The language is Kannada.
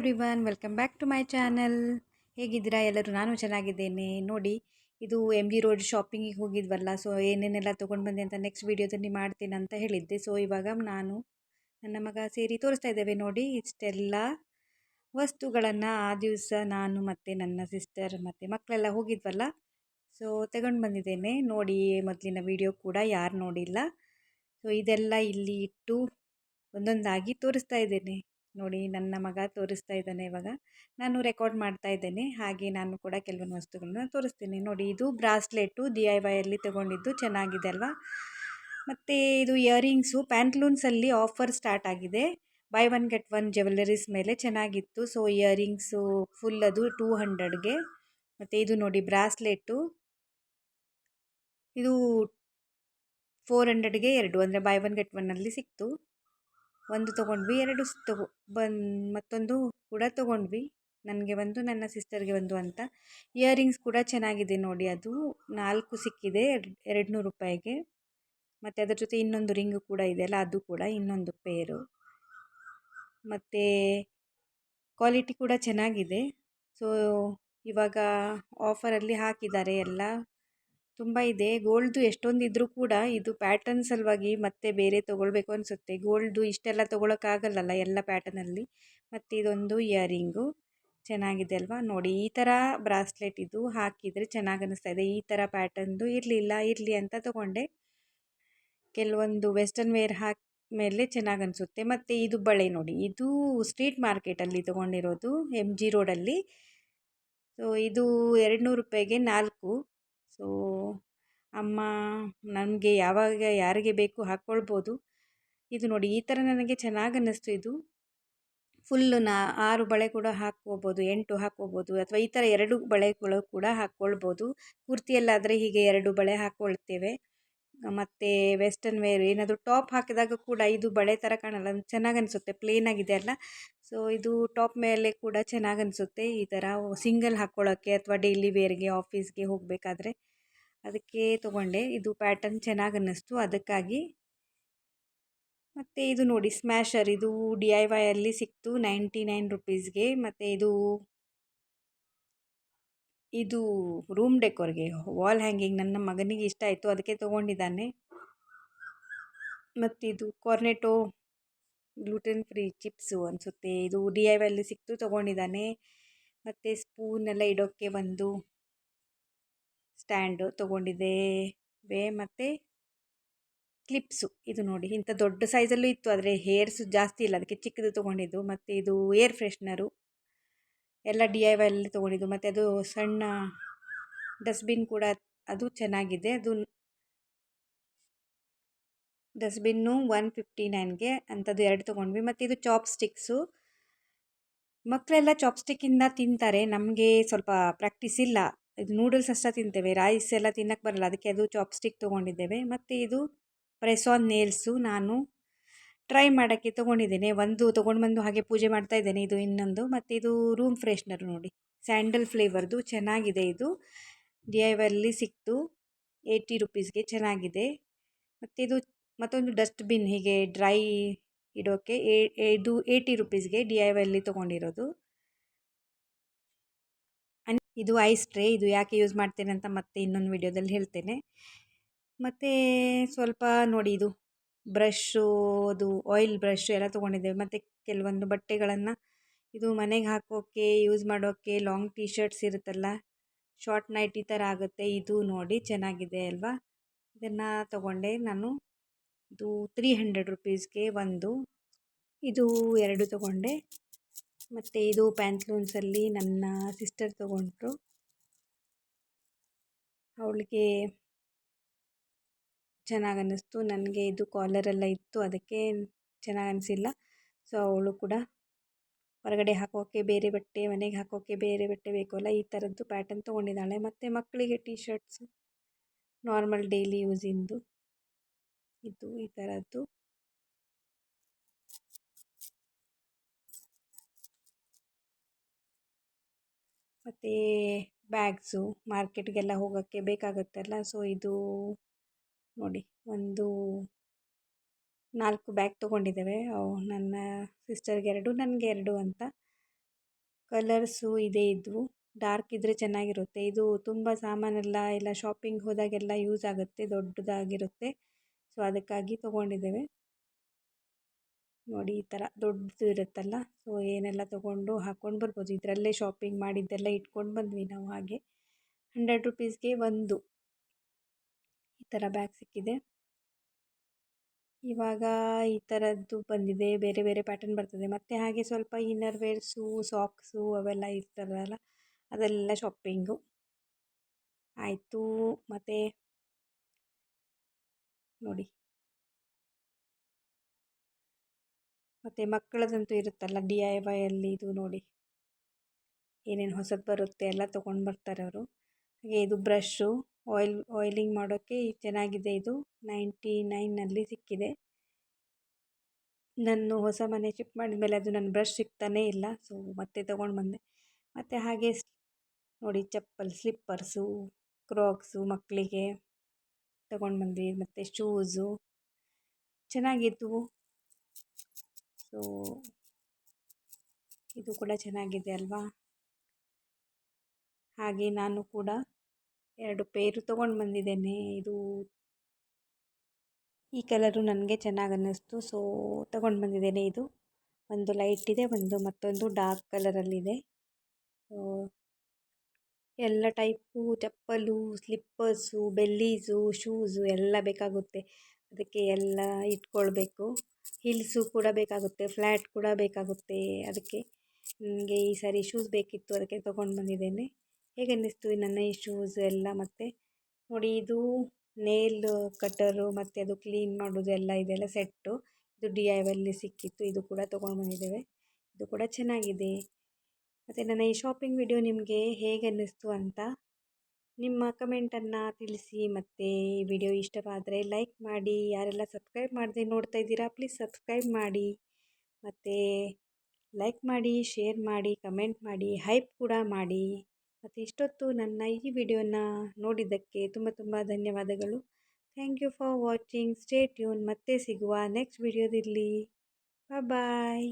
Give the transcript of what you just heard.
Everyone welcome back to my channel ಹೇಗಿದ್ದೀರಾ ಎಲ್ಲರೂ? ನಾನು ಚೆನ್ನಾಗಿದ್ದೇನೆ. ನೋಡಿ, ಇದು ಎಂ ಜಿ ರೋಡ್ ಶಾಪಿಂಗಿಗೆ ಹೋಗಿದ್ವಲ್ಲ ಸೊ ಏನೇನೆಲ್ಲ ತೊಗೊಂಡು ಬಂದೆ ಅಂತ ನೆಕ್ಸ್ಟ್ ವೀಡಿಯೋದಲ್ಲಿ ಮಾಡ್ತೀನಿ ಅಂತ ಹೇಳಿದ್ದೆ. ಸೊ ಇವಾಗ ನಾನು ನನ್ನ ಮಗ ಸೇರಿ ತೋರಿಸ್ತಾ ಇದ್ದೇವೆ. ನೋಡಿ, ಇಷ್ಟೆಲ್ಲ ವಸ್ತುಗಳನ್ನು ಆ ದಿವಸ ನಾನು ಮತ್ತು ನನ್ನ ಸಿಸ್ಟರ್ ಮತ್ತು ಮಕ್ಕಳೆಲ್ಲ ಹೋಗಿದ್ವಲ್ಲ ಸೊ ತಗೊಂಡು ಬಂದಿದ್ದೇನೆ. ನೋಡಿ, ಮೊದಲಿನ ವಿಡಿಯೋ ಕೂಡ ಯಾರು ನೋಡಿಲ್ಲ. ಸೊ ಇದೆಲ್ಲ ಇಲ್ಲಿ ಇಟ್ಟು ಒಂದೊಂದಾಗಿ ತೋರಿಸ್ತಾ ಇದ್ದೇನೆ. ನೋಡಿ ನನ್ನ ಮಗ ತೋರಿಸ್ತಾ ಇದ್ದಾನೆ ಇವಾಗ. ನಾನು ರೆಕಾರ್ಡ್ ಮಾಡ್ತಾ ಇದ್ದೇನೆ. ಹಾಗೆ ನಾನು ಕೂಡ ಕೆಲವೊಂದು ವಸ್ತುಗಳನ್ನ ತೋರಿಸ್ತೀನಿ. ನೋಡಿ, ಇದು ಬ್ರಾಸ್ಲೆಟು ಡಿ ಐ ವೈಯಲ್ಲಿ ತೊಗೊಂಡಿದ್ದು. ಚೆನ್ನಾಗಿದೆ ಅಲ್ವಾ? ಮತ್ತು ಇದು ಇಯರಿಂಗ್ಸು ಪ್ಯಾಂಟ್ಲೂನ್ಸಲ್ಲಿ ಆಫರ್ ಸ್ಟಾರ್ಟ್ ಆಗಿದೆ. Buy one get one jewelleries ಮೇಲೆ ಚೆನ್ನಾಗಿತ್ತು. ಸೊ ಇಯರಿಂಗ್ಸು ಫುಲ್ ಅದು ಟೂ ಹಂಡ್ರೆಡ್ಗೆ ಮತ್ತು ಇದು ನೋಡಿ ಬ್ರಾಸ್ಲೆಟು. ಇದು ಫೋರ್ ಹಂಡ್ರೆಡ್ಗೆ ಎರಡು. ಅಂದರೆ ಬೈ ಒನ್ ಗೆಟ್ ಒನ್ನಲ್ಲಿ ಸಿಕ್ತು. ಒಂದು ತೊಗೊಂಡ್ವಿ, ಎರಡು ತಗೊ ಬನ್ ಮತ್ತೊಂದು ಕೂಡ ತಗೊಂಡ್ವಿ. ನನಗೆ ಒಂದು, ನನ್ನ ಸಿಸ್ಟರ್ಗೆ ಒಂದು ಅಂತ. ಇಯರಿಂಗ್ಸ್ ಕೂಡ ಚೆನ್ನಾಗಿದೆ ನೋಡಿ ಅದು. ನಾಲ್ಕು ಸಿಕ್ಕಿದೆ, ಎರಡು ನೂರು ರೂಪಾಯಿಗೆ. ಮತ್ತು ಅದರ ಜೊತೆ ಇನ್ನೊಂದು ರಿಂಗು ಕೂಡ ಇದೆಯಲ್ಲ ಅದು ಕೂಡ ಇನ್ನೊಂದು ಪೇರು. ಮತ್ತು ಕ್ವಾಲಿಟಿ ಕೂಡ ಚೆನ್ನಾಗಿದೆ. ಸೊ, ಇವಾಗ ಆಫರಲ್ಲಿ ಹಾಕಿದ್ದಾರೆ ಎಲ್ಲ. ತುಂಬ ಇದೆ. ಗೋಲ್ಡ್ದು ಎಷ್ಟೊಂದು ಇದ್ದರೂ ಕೂಡ ಇದು ಪ್ಯಾಟರ್ನ್ ಸಲುವಾಗಿ ಮತ್ತೆ ಬೇರೆ ತೊಗೊಳ್ಬೇಕು ಅನಿಸುತ್ತೆ. ಗೋಲ್ಡು ಇಷ್ಟೆಲ್ಲ ತೊಗೊಳಕ್ಕಾಗಲ್ಲಲ್ಲ ಎಲ್ಲ ಪ್ಯಾಟರ್ನಲ್ಲಿ ಮತ್ತು ಇದೊಂದು ಇಯರಿಂಗು ಚೆನ್ನಾಗಿದೆ ಅಲ್ವಾ? ನೋಡಿ, ಈ ಥರ ಬ್ರಾಸ್ಲೆಟ್ ಇದು ಹಾಕಿದರೆ ಚೆನ್ನಾಗಿ ಅನಿಸ್ತಾ ಇದೆ. ಈ ಥರ ಪ್ಯಾಟರ್ನ್ದು ಇರಲಿಲ್ಲ, ಇರಲಿ ಅಂತ ತೊಗೊಂಡೆ. ಕೆಲವೊಂದು ವೆಸ್ಟರ್ನ್ ವೇರ್ ಹಾಕಿ ಮೇಲೆ ಚೆನ್ನಾಗಿ ಅನಿಸುತ್ತೆ. ಮತ್ತು ಇದು ಬಳೆ ನೋಡಿ, ಇದು ಸ್ಟ್ರೀಟ್ ಮಾರ್ಕೆಟಲ್ಲಿ ತೊಗೊಂಡಿರೋದು ಎಂ ಜಿ ರೋಡಲ್ಲಿ ಸೊ ಇದು ಎರಡು ನೂರು ರೂಪಾಯಿಗೆ ನಾಲ್ಕು. ಸೊ, ಅಮ್ಮ ನನಗೆ ಯಾವಾಗ ಯಾರಿಗೆ ಬೇಕು ಹಾಕ್ಕೊಳ್ಬೋದು ಇದು ನೋಡಿ ಈ ಥರ ನನಗೆ ಚೆನ್ನಾಗಿ ಅನ್ನಿಸ್ತು ಇದು. ಫುಲ್ಲು ನಾ ಆರು ಬಳೆ ಕೂಡ ಹಾಕ್ಕೋಬೋದು ಎಂಟು ಹಾಕ್ಕೋಬೋದು ಅಥವಾ ಈ ಥರ ಎರಡು ಬಳೆಗಳು ಕೂಡ ಹಾಕ್ಕೊಳ್ಬೋದು. ಕುರ್ತಿಯಲ್ಲಾದರೆ ಹೀಗೆ ಎರಡು ಬಳೆ ಹಾಕ್ಕೊಳ್ತೇವೆ. ಮತ್ತು ವೆಸ್ಟರ್ನ್ ವೇರ್ ಏನಾದರೂ ಟಾಪ್ ಹಾಕಿದಾಗ ಕೂಡ ಇದು ಬಳೆ ಥರ ಕಾಣಲ್ಲ ಚೆನ್ನಾಗಿ ಅನಿಸುತ್ತೆ ಪ್ಲೇನ್ ಆಗಿದೆ ಅಲ್ಲ. ಸೊ ಇದು ಟಾಪ್ ಮೇಲೆ ಕೂಡ ಚೆನ್ನಾಗಿ ಅನಿಸುತ್ತೆ ಈ ಥರ ಸಿಂಗಲ್ ಹಾಕ್ಕೊಳ್ಳೋಕ್ಕೆ ಅಥವಾ ಡೈಲಿ ವೇರ್ಗೆ ಆಫೀಸ್ಗೆ ಹೋಗಬೇಕಾದ್ರೆ. ಅದಕ್ಕೆ ತೊಗೊಂಡೆ. ಇದು ಪ್ಯಾಟರ್ನ್ ಚೆನ್ನಾಗಿ ಅನ್ನಿಸ್ತು. ಅದಕ್ಕಾಗಿ ಮತ್ತು ಇದು ನೋಡಿ ಸ್ಮ್ಯಾಶರ್ ಇದು ಡಿ ಐ ವೈಯಲ್ಲಿ ಸಿಕ್ತು ನೈಂಟಿ ನೈನ್ ರುಪೀಸ್ಗೆ ಮತ್ತು ಇದು ಇದು ರೂಮ್ ಡೆಕೋರ್ಗೆ ವಾಲ್ ಹ್ಯಾಂಗಿಂಗ್ ನನ್ನ ಮಗನಿಗೆ ಇಷ್ಟ ಆಯಿತು. ಅದಕ್ಕೆ ತೊಗೊಂಡಿದ್ದಾನೆ. ಮತ್ತು ಇದು ಕಾರ್ನೆಟೋ ಗ್ಲೂಟೆನ್ ಫ್ರೀ ಚಿಪ್ಸು ಅನಿಸುತ್ತೆ. ಇದು ಡಿ ಐ ವೈಯಲ್ಲಿ ಸಿಕ್ತು, ತೊಗೊಂಡಿದ್ದಾನೆ. ಮತ್ತು ಸ್ಪೂನೆಲ್ಲ ಇಡೋಕ್ಕೆ ಒಂದು ಸ್ಟ್ಯಾಂಡು ತೊಗೊಂಡಿದ್ದೇವೆ ಮತ್ತು ಕ್ಲಿಪ್ಸು ಇದು ನೋಡಿ. ಇಂಥ ದೊಡ್ಡ ಸೈಜಲ್ಲೂ ಇತ್ತು, ಆದರೆ ಹೇರ್ಸು ಜಾಸ್ತಿ ಇಲ್ಲ. ಅದಕ್ಕೆ ಚಿಕ್ಕದು ತೊಗೊಂಡಿದ್ದು, ಮತ್ತು ಇದು ಏರ್ ಫ್ರೆಶ್ನರು ಎಲ್ಲ ಡಿ ಐ ವೈಯಲ್ಲಿ ತೊಗೊಂಡಿದ್ದು. ಮತ್ತು ಅದು ಸಣ್ಣ ಡಸ್ಟ್ಬಿನ್ ಕೂಡ ಅದು ಚೆನ್ನಾಗಿದೆ. ಅದು ಡಸ್ಟ್ಬಿನ್ನು ಒನ್ ಫಿಫ್ಟಿ ನೈನ್ಗೆ ಅಂಥದ್ದು ಎರಡು ತೊಗೊಂಡ್ವಿ. ಮತ್ತು ಇದು ಚಾಪ್ ಸ್ಟಿಕ್ಸು ಮಕ್ಕಳೆಲ್ಲ ಚಾಪ್ಸ್ಟಿಕ್ಕಿಂದ ತಿಂತಾರೆ. ನಮಗೆ ಸ್ವಲ್ಪ ಪ್ರಾಕ್ಟೀಸ್ ಇಲ್ಲ. ಇದು ನೂಡಲ್ಸ್ ಅಷ್ಟೇ ತಿಂತೇವೆ. ರೈಸ್ ಎಲ್ಲ ತಿನ್ನಕ್ಕೆ ಬರಲ್ಲ. ಅದಕ್ಕೆ ಅದು ಚಾಪ್ಸ್ಟಿಕ್ ತೊಗೊಂಡಿದ್ದೇವೆ. ಮತ್ತು ಇದು ಪ್ರೆಸಾನ್ ನೇಲ್ಸು ನಾನು ಟ್ರೈ ಮಾಡೋಕ್ಕೆ ತೊಗೊಂಡಿದ್ದೇನೆ. ಒಂದು ತೊಗೊಂಡು ಬಂದು ಹಾಗೆ ಪೂಜೆ ಮಾಡ್ತಾ ಇದ್ದೇನೆ ಇದು ಇನ್ನೊಂದು. ಮತ್ತು ಇದು ರೂಮ್ ಫ್ರೆಶ್ನರ್ ನೋಡಿ. ಸ್ಯಾಂಡಲ್ ಫ್ಲೇವರ್ದು ಚೆನ್ನಾಗಿದೆ ಇದು. ಡಿ ಐ ವೈಲಿ ಸಿಕ್ತು. ಏಯ್ಟಿ ರುಪೀಸ್ಗೆ ಚೆನ್ನಾಗಿದೆ. ಮತ್ತು ಇದು ಮತ್ತೊಂದು ಡಸ್ಟ್ಬಿನ್ ಹೀಗೆ ಡ್ರೈ ಇಡೋಕ್ಕೆ ಇದು ಏಯ್ಟಿ ರುಪೀಸ್ಗೆ ಡಿ ಐ ವೈಲಿ ತೊಗೊಂಡಿರೋದು. ಇದು ಐಸ್ ಟ್ರೇ, ಇದು ಯಾಕೆ ಯೂಸ್ ಮಾಡ್ತೇನೆ ಅಂತ ಮತ್ತೆ ಇನ್ನೊಂದು ವಿಡಿಯೋದಲ್ಲಿ ಹೇಳ್ತೇನೆ. ಮತ್ತು ಸ್ವಲ್ಪ ನೋಡಿ ಇದು ಬ್ರಷ್ಷು, ಅದು ಆಯಿಲ್ ಬ್ರಷ್ ಎಲ್ಲ ತೊಗೊಂಡಿದ್ದೇವೆ. ಮತ್ತು ಕೆಲವೊಂದು ಬಟ್ಟೆಗಳನ್ನು ಇದು ಮನೆಗೆ ಹಾಕೋಕ್ಕೆ ಯೂಸ್ ಮಾಡೋಕ್ಕೆ ಲಾಂಗ್ ಟೀ ಶರ್ಟ್ಸ್ ಇರುತ್ತಲ್ಲ ಶಾರ್ಟ್ ನೈಟ್ ಈ ಥರ ಆಗುತ್ತೆ. ಇದು ನೋಡಿ ಚೆನ್ನಾಗಿದೆ ಅಲ್ವಾ? ಇದನ್ನು ತೊಗೊಂಡೆ ನಾನು. ಇದು ತ್ರೀ ಹಂಡ್ರೆಡ್ ರುಪೀಸ್ಗೆ ಒಂದು. ಇದು ಎರಡು ತೊಗೊಂಡೆ. ಮತ್ತು ಇದು ಪ್ಯಾಂಟ್ಲೂನ್ಸಲ್ಲಿ ನನ್ನ ಸಿಸ್ಟರ್ ತಗೊಂಡ್ರು. ಅವಳಿಗೆ ಚೆನ್ನಾಗಿ ಅನ್ನಿಸ್ತು ನನಗೆ ಇದು ಕಾಲರೆಲ್ಲ ಇತ್ತು, ಅದಕ್ಕೆ ಚೆನ್ನಾಗಿ ಅನಿಸಿಲ್ಲ ಸೊ ಅವಳು ಕೂಡ ಹೊರಗಡೆ ಹಾಕೋಕ್ಕೆ ಬೇರೆ ಬಟ್ಟೆ, ಮನೆಗೆ ಹಾಕೋಕ್ಕೆ ಬೇರೆ ಬಟ್ಟೆ ಬೇಕು ಅಲ್ಲ ಈ ಥರದ್ದು ಪ್ಯಾಟರ್ನ್ ತೊಗೊಂಡಿದ್ದಾಳೆ. ಮತ್ತು ಮಕ್ಕಳಿಗೆ ಟೀ ಶರ್ಟ್ಸು ನಾರ್ಮಲ್ ಡೈಲಿ ಯೂಸಿಂದು ಇದು ಈ ಥರದ್ದು ಮತ್ತು ಬ್ಯಾಗ್ಸು ಮಾರ್ಕೆಟ್ಗೆಲ್ಲ ಹೋಗೋಕ್ಕೆ ಬೇಕಾಗುತ್ತಲ್ಲ ಸೊ ಇದು ನೋಡಿ ಒಂದು ನಾಲ್ಕು ಬ್ಯಾಗ್ ತೊಗೊಂಡಿದ್ದೇವೆ. ಅವು ನನ್ನ ಸಿಸ್ಟರ್ಗೆ ಎರಡು, ನನಗೆ ಎರಡು ಅಂತ. ಕಲರ್ಸು ಇದೇ ಇದ್ವು. ಡಾರ್ಕ್ ಇದ್ದರೆ ಚೆನ್ನಾಗಿರುತ್ತೆ. ಇದು ತುಂಬ ಸಾಮಾನೆಲ್ಲ ಎಲ್ಲ ಶಾಪಿಂಗ್ ಹೋದಾಗೆಲ್ಲ ಯೂಸ್ ಆಗುತ್ತೆ, ದೊಡ್ಡದಾಗಿರುತ್ತೆ. ಸೊ ಅದಕ್ಕಾಗಿ ತೊಗೊಂಡಿದ್ದೇವೆ. ನೋಡಿ ಈ ಥರ ದೊಡ್ಡದು ಇರುತ್ತಲ್ಲ ಸೊ ಏನೆಲ್ಲ ತೊಗೊಂಡು ಹಾಕ್ಕೊಂಡು ಬರ್ಬೋದು. ಇದರಲ್ಲೇ ಶಾಪಿಂಗ್ ಮಾಡಿದ್ದೆಲ್ಲ ಇಟ್ಕೊಂಡು ಬಂದ್ವಿ ನಾವು ಹಾಗೆ. ಹಂಡ್ರೆಡ್ ರುಪೀಸ್ಗೆ ಒಂದು ಈ ಥರ ಬ್ಯಾಗ್ ಸಿಕ್ಕಿದೆ. ಇವಾಗ ಈ ಥರದ್ದು ಬಂದಿದೆ, ಬೇರೆ ಬೇರೆ ಪ್ಯಾಟರ್ನ್ ಬರ್ತದೆ. ಮತ್ತು ಹಾಗೆ ಸ್ವಲ್ಪ ಇನ್ನರ್ ವೇರ್ಸು ಸಾಕ್ಸು ಅವೆಲ್ಲ ಇರ್ತದಲ್ಲ, ಅದೆಲ್ಲ ಶಾಪಿಂಗು ಆಯಿತು, ಮತ್ತು ನೋಡಿ. ಮತ್ತು ಮಕ್ಕಳದಂತೂ ಇರುತ್ತಲ್ಲ ಡಿ ಐ ವೈಯಲ್ಲಿ ಇದು ನೋಡಿ. ಏನೇನು ಹೊಸದು ಬರುತ್ತೆ ಎಲ್ಲ ತೊಗೊಂಡು ಬರ್ತಾರೆ ಅವರು. ಹಾಗೆ ಇದು ಬ್ರಷ್ಷು ಆಯಿಲ್ ಆಯಿಲಿಂಗ್ ಮಾಡೋಕ್ಕೆ ಚೆನ್ನಾಗಿದೆ ಇದು. ನೈಂಟಿ ನೈನಲ್ಲಿ ಸಿಕ್ಕಿದೆ. ನಾನು ಹೊಸ ಮನೆ ಶಿಫ್ಟ್ ಮಾಡಿದ ಮೇಲೆ ಅದು ನನ್ನ ಬ್ರಷ್ ಸಿಗ್ತಾನೇ ಇಲ್ಲ ಸೊ ಮತ್ತೆ ತೊಗೊಂಡು ಬಂದೆ. ಮತ್ತು ಹಾಗೆ ನೋಡಿ ಚಪ್ಪಲ್ ಸ್ಲಿಪ್ಪರ್ಸು ಕ್ರಾಕ್ಸು ಮಕ್ಕಳಿಗೆ ತೊಗೊಂಡು ಬಂದ್ವಿ. ಮತ್ತು ಶೂಸು ಚೆನ್ನಾಗಿದ್ವು ಸೊ, ಇದು ಕೂಡ ಚೆನ್ನಾಗಿದೆ ಅಲ್ವಾ? ಹಾಗೆ ನಾನು ಕೂಡ ಎರಡು ಪೇರು ತೊಗೊಂಡು ಬಂದಿದ್ದೇನೆ. ಇದು ಈ ಕಲರು ನನಗೆ ಚೆನ್ನಾಗಿ ಅನ್ನಿಸ್ತು. ಸೊ, ತಗೊಂಡು ಬಂದಿದ್ದೇನೆ ಇದು. ಒಂದು ಲೈಟ್ ಇದೆ, ಒಂದು ಮತ್ತೊಂದು ಡಾರ್ಕ್ ಕಲರಲ್ಲಿದೆ ಎಲ್ಲ ಟೈಪು ಚಪ್ಪಲು, ಸ್ಲಿಪ್ಪರ್ಸು, ಬೆಲ್ಲೀಸು, ಶೂಸು ಎಲ್ಲ ಬೇಕಾಗುತ್ತೆ. ಅದಕ್ಕೆ ಎಲ್ಲ ಇಟ್ಕೊಳ್ಬೇಕು. ಹಿಲ್ಸು ಕೂಡ ಬೇಕಾಗುತ್ತೆ, ಫ್ಲ್ಯಾಟ್ ಕೂಡ ಬೇಕಾಗುತ್ತೆ. ಅದಕ್ಕೆ ನನಗೆ ಈ ಸಾರಿ ಶೂಸ್ ಬೇಕಿತ್ತು, ಅದಕ್ಕೆ ತೊಗೊಂಡು ಬಂದಿದ್ದೇನೆ. ಹೇಗೆ ಅನ್ನಿಸ್ತು ನನ್ನ ಈ ಶೂಸ್ ಎಲ್ಲ ಮತ್ತು? ನೋಡಿ, ಇದು ನೇಲ್ ಕಟ್ಟರು ಮತ್ತು ಅದು ಕ್ಲೀನ್ ಮಾಡೋದು ಎಲ್ಲ, ಇದೆಲ್ಲ ಸೆಟ್ಟು ಇದು ಡಿ ಐ ವಲ್ಲಿ ಸಿಕ್ಕಿತ್ತು, ಇದು ಕೂಡ ತೊಗೊಂಡು ಬಂದಿದ್ದೇವೆ. ಇದು ಕೂಡ ಚೆನ್ನಾಗಿದೆ. ಮತ್ತು ನನ್ನ ಈ ಶಾಪಿಂಗ್ ವಿಡಿಯೋ ನಿಮಗೆ ಹೇಗೆ ಅನ್ನಿಸ್ತು ಅಂತ ನಿಮ್ಮ ಕಮೆಂಟನ್ನು ತಿಳಿಸಿ ಮತ್ತು ವಿಡಿಯೋ ಇಷ್ಟವಾದರೆ ಲೈಕ್ ಮಾಡಿ, ಯಾರೆಲ್ಲ ಸಬ್ಸ್ಕ್ರೈಬ್ ಮಾಡದೆ ನೋಡ್ತಾ ಇದ್ದೀರಾ ಪ್ಲೀಸ್ ಸಬ್ಸ್ಕ್ರೈಬ್ ಮಾಡಿ. ಮತ್ತು ಲೈಕ್ ಮಾಡಿ, ಶೇರ್ ಮಾಡಿ, ಕಮೆಂಟ್ ಮಾಡಿ, ಹೈಪ್ ಕೂಡ ಮಾಡಿ. ಮತ್ತು ಇಷ್ಟೊತ್ತು ನನ್ನ ಈ ವಿಡಿಯೋನ ನೋಡಿದ್ದಕ್ಕೆ ತುಂಬ ತುಂಬ ಧನ್ಯವಾದಗಳು. Thank you for watching, stay tune, ಮತ್ತೆ ಸಿಗುವ ನೆಕ್ಸ್ಟ್ ವಿಡಿಯೋದಲ್ಲಿ. ಬಾಯ್.